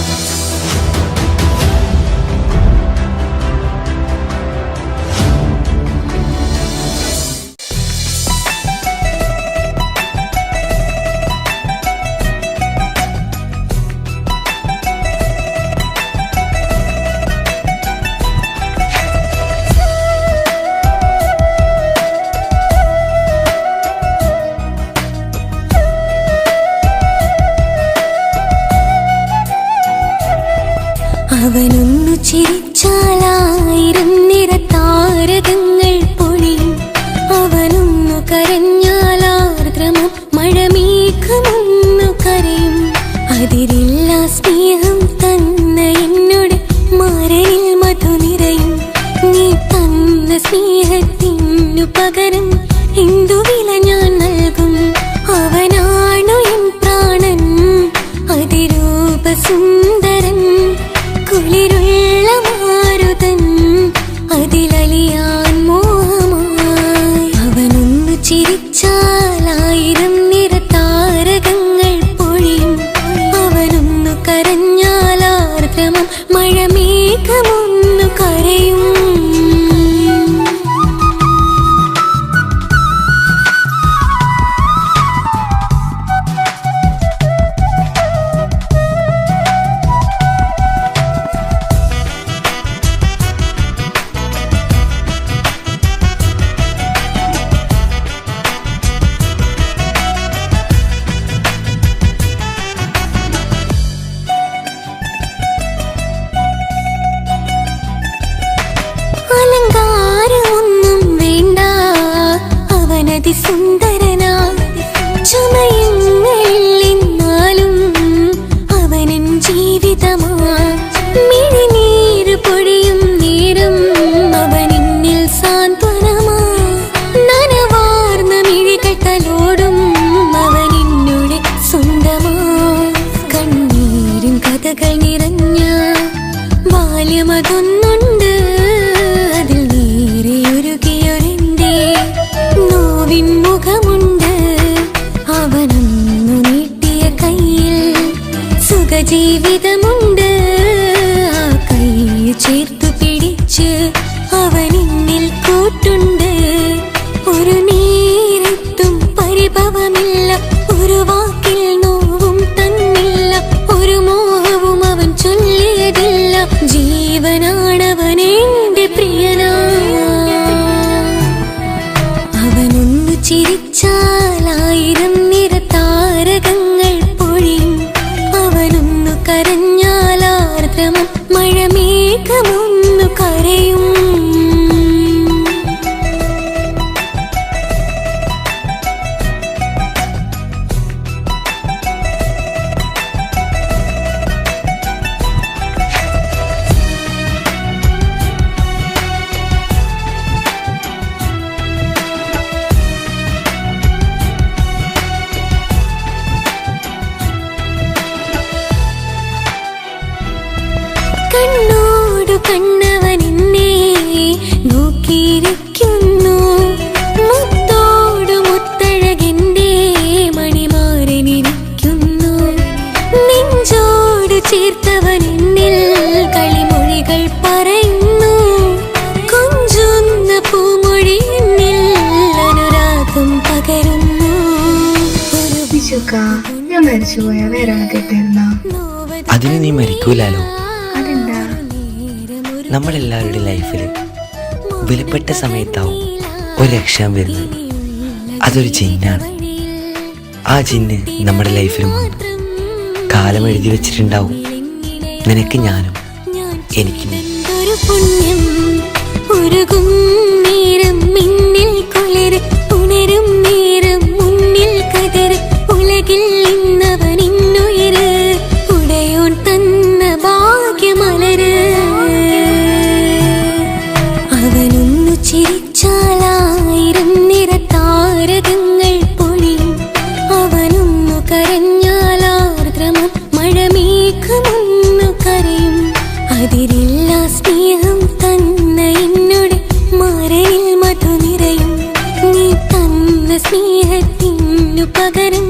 അവനൊന്നു സ്നേഹത്തിനു പകരം എന്തു വില ഞാൻ നൽകും. അവനാണു എൻ പ്രാണൻ അതിരൂപ സുന്ദരൻ കുളിരുള്ള മാരുതൻ അതിലലിയാൻ മോഹമായി. അവനൊന്നു ചിരിച്ചാലായിരം അവനതി സുന്ദരനാ ചമയങ്ങളിൽ ജീവിതമാ. മിഴിനീര് പൊഴിയും നേരം അവനിന്നിൽ സാന്ത്വനമാ നനവാർന്ന മിഴികൾ തലോടും അവനിന്നുടെ സ്വന്തമാ. കണ്ണീരും കഥകൾ നിറഞ്ഞ ബാല്യമതൊന്നുണ്ട്. സുഖജീവിതമുണ്ട് ആ കൈ ചേർത്തു പിടിച്ച് അവനിന്നിൽ കൂട്ടുണ്ട്. ഒരു നേരത്തും പരിഭവമില്ല. ഒരു വാക്കിൽ നോവും തന്നില്ല. ഒരു മോഹവും അവൻ ചൊല്ലിയതില്ല. ജീവനാണവൻ ചേർത്തവൻ എന്നിൽ കളിമൊഴികൾ പറയുന്നു. കൊഞ്ചുന്ന പൂമൊഴി എന്നിൽ അനുരാഗം പകരുന്നു. ഒരു ബിജുക്ക ഞാൻ മരിച്ചുപോയ വേറെ കേട്ടിരുന്ന അതിന് നീ മരിക്കൂലോ അതെന്താ? നമ്മളെല്ലാവരുടെ ലൈഫിൽ വിലപ്പെട്ട സമയത്താവും ഒരു രക്ഷാൻ വരുന്നത്. അതൊരു ജിന്നാണ്. ആ ജിന്ന് നമ്മുടെ ലൈഫിലും കാലം എഴുതി വെച്ചിട്ടുണ്ടാവും. നിനക്ക് ഞാനും എനിക്ക്. ഒരു പുണ്യം. ഒരു നേരം മിന്നിൽ കുളിര് സ്നേഹത്തിനു പകരം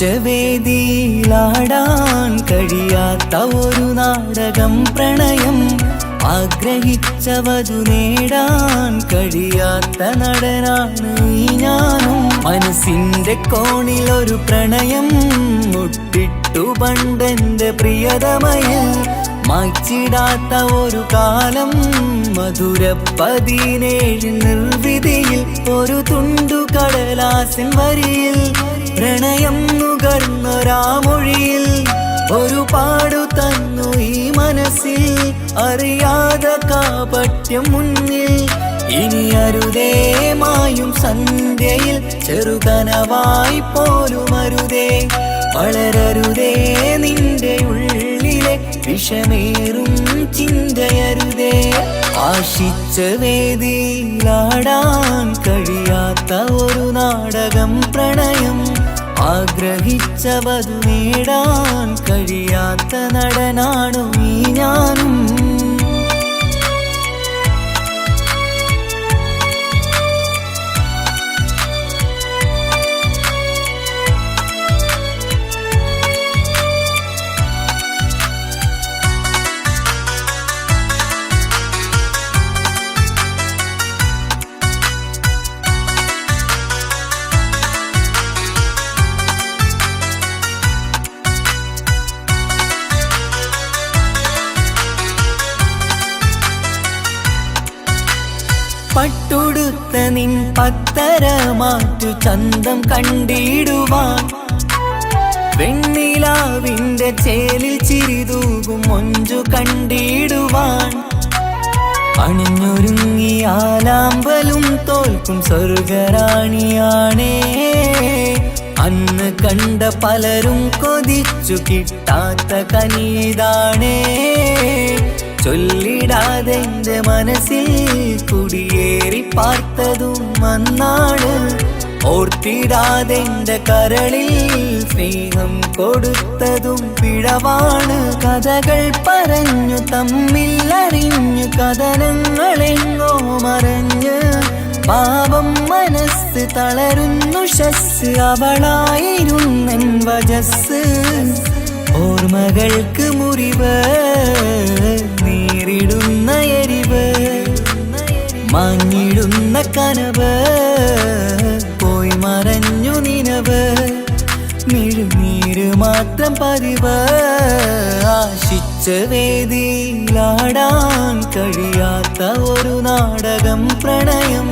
ആശിച്ച വേദിയിലാടാൻ കഴിയാത്ത ഒരു നാടകം പ്രണയം ആഗ്രഹിച്ചവതു നേടാൻ കഴിയാത്ത നടനാണ് ഈ ഞാനും. മനസ്സിന്റെ കോണിൽ ഒരു പ്രണയം മുട്ടിട്ടു പണ്ടെന്റെ പ്രിയതമയിൽ മായ്ച്ചിടാത്ത ഒരു കാലം മധുര പതിനേഴ് നിർവിധിയിൽ ഒരു തുണ്ടു കടലാസിൻ വരിയിൽ പ്രണയം നുകർന്നൊരാമൊഴിയിൽ ഒരു പാടു തന്നു ഈ മനസ്സിൽ അറിയാതെ കാപട്യം മുന്നിൽ. ഇനി അരുതേ മായും സന്ധ്യയിൽ ചെറുകനവായി പോലും അരുതേ. വളരരുതേ നിന്റെ ഉള്ളിലെ വിഷമേറും ചിന്തയരുതേ. ആശിച്ച വേദിയിലാടാൻ കഴിയാത്ത ഒരു നാടകം പ്രണയം. ആഗ്രഹിച്ചവതു നേടാൻ കഴിയാത്ത നടനാണു ഈ ഞാനും. പട്ടുടുത്ത നിൻ പത്തര മാറ്റു ചന്തം കണ്ടിടുവാൻ. വെണ്ണിലാവിന്റെ ചേലിൽ ചിരിതൂകും മൊഞ്ചു കണ്ടിടുവാൻ. അണിഞ്ഞൊരുങ്ങിയാലാമ്പലും തോൽക്കും സ്വർഗറാണിയാണേ അന്ന് കണ്ട പലരും കൊതിച്ചു കിട്ടാത്ത കനീതാണേ ചൊല്ലിടാതെ എന്റെ മനസ്സിൽ കുടിയേറി പാർത്തതും അന്നാണ്. ഓർത്തിടാതെ എന്റെ കരളിൽ സ്നേഹം കൊടുത്തതും പിഴവാണ്. കഥകൾ പറഞ്ഞു തമ്മിൽ അറിഞ്ഞു കഥനങ്ങളെങ്ങോ മറഞ്ഞ് പാപം മനസ്സ് തളരുന്നു ഷസ് അവളായിരുന്നൻ വജസ് ഓർമ്മകൾക്ക് മുറിവ് മാഞ്ഞിടുന്ന കനവ് പോയി മറഞ്ഞു നിനവ് മിഴുനീര് മാത്രം പതിവ്. ആശിച്ച വേദിയിലാടാൻ കഴിയാത്ത ഒരു നാടകം പ്രണയം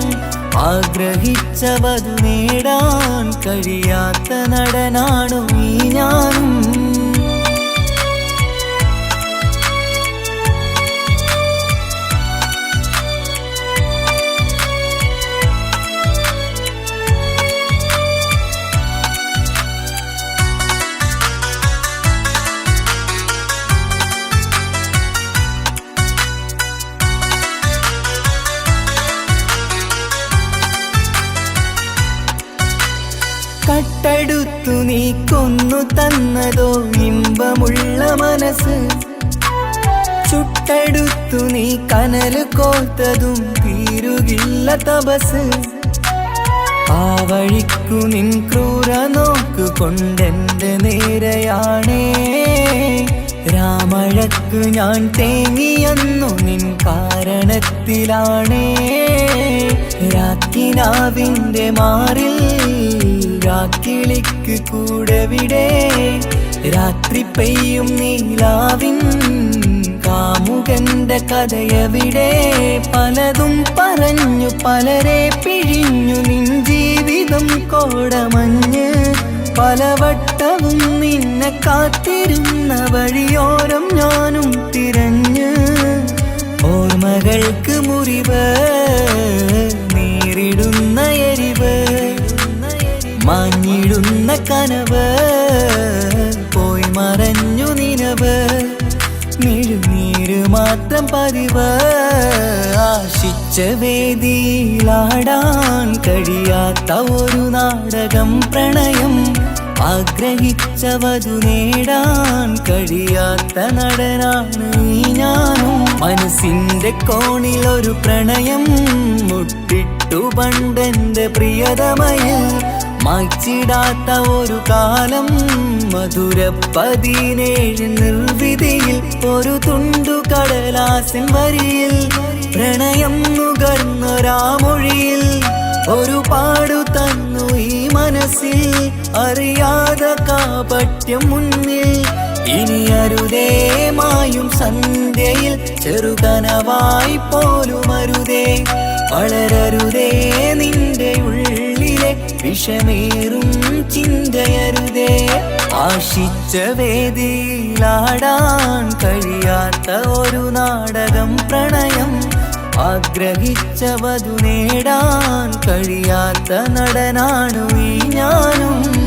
ആഗ്രഹിച്ചവത് നേടാൻ കഴിയാത്ത നടനാണു ഈ ഞാനും ഇമ്പമുള്ള മനസ്സ്. ചുട്ടെടുത്തു നീ കനൽ കോത്തതും തീരുകില്ല തപസ്. ആ വഴിക്കു നിൻ ക്രൂര നോക്കു കൊണ്ടെന്റെ നേരെയാണേ. രാമഴക്ക് ഞാൻ തേങ്ങിയെന്നു നിൻ കാരണത്തിലാണേ. രാക്കിനാവിന്റെ മാറിൽ രാക്കിളിക്ക് കൂടവിടെ രാത്രി പെയ്യും നീലാവിൻ കാമുകന്റെ കഥയവിടെ പലതും പറഞ്ഞു പലരെ പിഴിഞ്ഞു നിൻ ജീവിതം കോടമഞ്ഞ്. പലവട്ടവും നിന്നെ കാത്തിരുന്ന വഴിയോരം ഞാനും തിരഞ്ഞ്. ഓർമ്മകൾക്ക് മുറിവ് നേരിടുന്ന എരിവ് മാഞ്ഞിടുന്ന കനവ്. മറഞ്ഞു നിനവ് മിഴുനീര് മാത്രം പതിവ്. ആശിച്ച വേദിയിലാടാൻ കഴിയാത്ത ഒരു നാടകം പ്രണയം. ആഗ്രഹിച്ചവതു നേടാൻ കഴിയാത്ത നടനാണ് ഞാനും. മനസ്സിന്റെ കോണിൽ ഒരു പ്രണയം മുട്ടിട്ടു പണ്ടെന്റെ പ്രിയതമയിൽ മായ്ച്ചിടാത്ത ഒരു കാലം മധുര പതിനേഴ് നിർവിധിയിൽ ഒരു തുണ്ടു കടലാസിൻ വരിയിൽ പ്രണയം നുകർന്നൊരാമൊഴിയിൽ ഒരു പാടു തന്നു ഈ മനസ്സിൽ അറിയാതെ കാപട്യം മുന്നിൽ. ഇനി അരുതേ മായും സന്ധ്യയിൽ ചെറുകനവായി പോലും അരുതേ. വളരരുതേ വിഷമേറും ചിന്തയരുതേ. ആശിച്ച വേദിയിലാടാൻ കഴിയാത്ത ഒരു നാടകം പ്രണയം. ആഗ്രഹിച്ച വധു നേടാൻ കഴിയാത്ത നടനാണു ഈ ഞാനും.